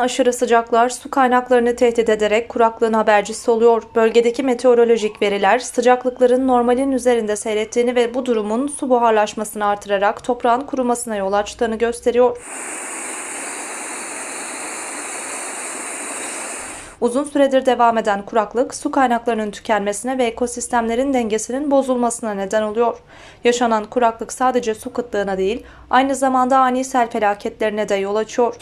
Aşırı sıcaklar su kaynaklarını tehdit ederek kuraklığın habercisi oluyor. Bölgedeki meteorolojik veriler sıcaklıkların normalin üzerinde seyrettiğini ve bu durumun su buharlaşmasını artırarak toprağın kurumasına yol açtığını gösteriyor. Uzun süredir devam eden kuraklık su kaynaklarının tükenmesine ve ekosistemlerin dengesinin bozulmasına neden oluyor. Yaşanan kuraklık sadece su kıtlığına değil, aynı zamanda ani sel felaketlerine de yol açıyor.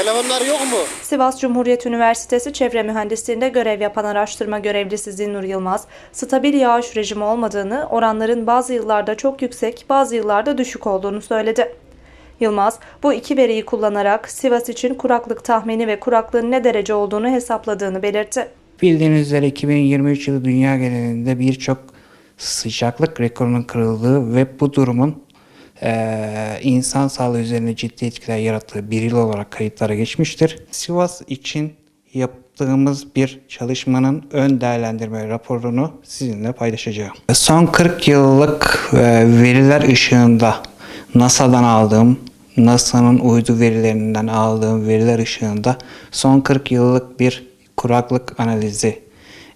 Telefonlar yok mu? Sivas Cumhuriyet Üniversitesi Çevre Mühendisliğinde görev yapan araştırma görevlisi Zinnur Yılmaz, stabil yağış rejimi olmadığını, oranların bazı yıllarda çok yüksek, bazı yıllarda düşük olduğunu söyledi. Yılmaz, bu iki veriyi kullanarak Sivas için kuraklık tahmini ve kuraklığın ne derece olduğunu hesapladığını belirtti. Bildiğiniz üzere 2023 yılı dünya genelinde birçok sıcaklık rekorunun kırıldığı ve bu durumun eee, insan sağlığı üzerine ciddi etkiler yarattığı bir yıl olarak kayıtlara geçmiştir. Sivas için yaptığımız bir çalışmanın ön değerlendirme raporunu sizinle paylaşacağım. Son 40 yıllık eee, veriler ışığında NASA'dan aldığım NASA'nın uydu verilerinden aldığım veriler ışığında son 40 yıllık bir kuraklık analizi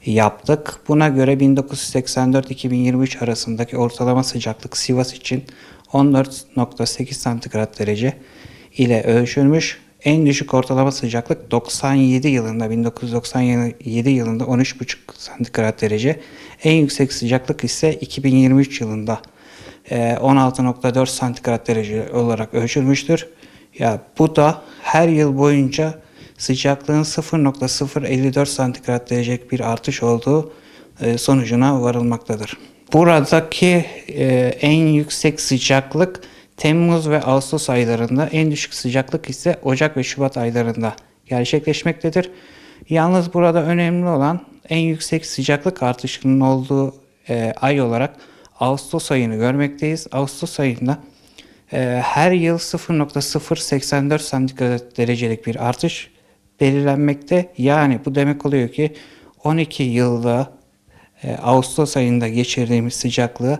yaptık. Buna göre 1984-2023 arasındaki ortalama sıcaklık Sivas için 14.8 santigrat derece ile ölçülmüş. En düşük ortalama sıcaklık 97 yılında 1997 yılında 13.5 santigrat derece. En yüksek sıcaklık ise 2023 yılında e, 16.4 santigrat derece olarak ölçülmüştür. Ya bu da her yıl boyunca sıcaklığın 0.054 santigrat derecelik bir artış olduğu e, sonucuna varılmaktadır. Buradaki e, en yüksek sıcaklık Temmuz ve Ağustos aylarında, en düşük sıcaklık ise Ocak ve Şubat aylarında gerçekleşmektedir. Yalnız burada önemli olan en yüksek sıcaklık artışının olduğu e, ay olarak Ağustos ayını görmekteyiz. Ağustos ayında her yıl 0.084 santigrat derecelik bir artış belirlenmekte. Yani bu demek oluyor ki 12 yılda e, Ağustos ayında geçirdiğimiz sıcaklığı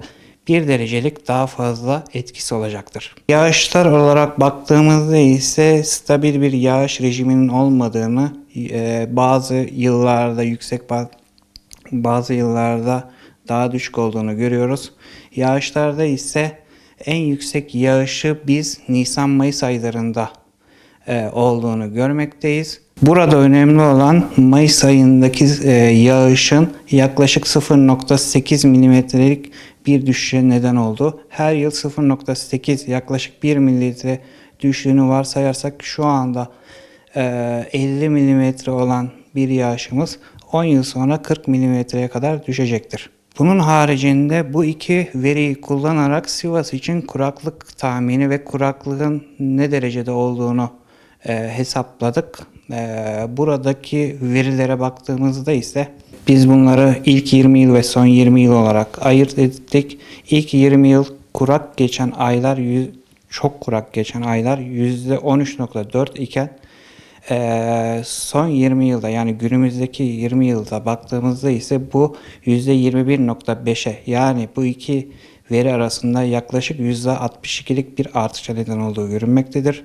1 derecelik daha fazla etkisi olacaktır. Yağışlar olarak baktığımızda ise stabil bir yağış rejiminin olmadığını, e, bazı yıllarda yüksek ba- bazı yıllarda daha düşük olduğunu görüyoruz. Yağışlarda ise en yüksek yağışı biz Nisan-Mayıs aylarında e, olduğunu görmekteyiz. Burada önemli olan Mayıs ayındaki e, yağışın yaklaşık 0.8 milimetrelik bir düşüşe neden oldu. Her yıl 0.8 yaklaşık 1 mililitre düştüğünü varsayarsak şu anda e, 50 milimetre olan bir yağışımız 10 yıl sonra 40 milimetreye kadar düşecektir. Bunun haricinde bu iki veriyi kullanarak Sivas için kuraklık tahmini ve kuraklığın ne derecede olduğunu e, hesapladık. E, buradaki verilere baktığımızda ise biz bunları ilk 20 yıl ve son 20 yıl olarak ayırt ettik. İlk 20 yıl kurak geçen aylar çok kurak geçen aylar %13.4 iken ee, son 20 yılda yani günümüzdeki 20 yılda baktığımızda ise bu %21.5'e yani bu iki veri arasında yaklaşık %62'lik bir artışa neden olduğu görünmektedir.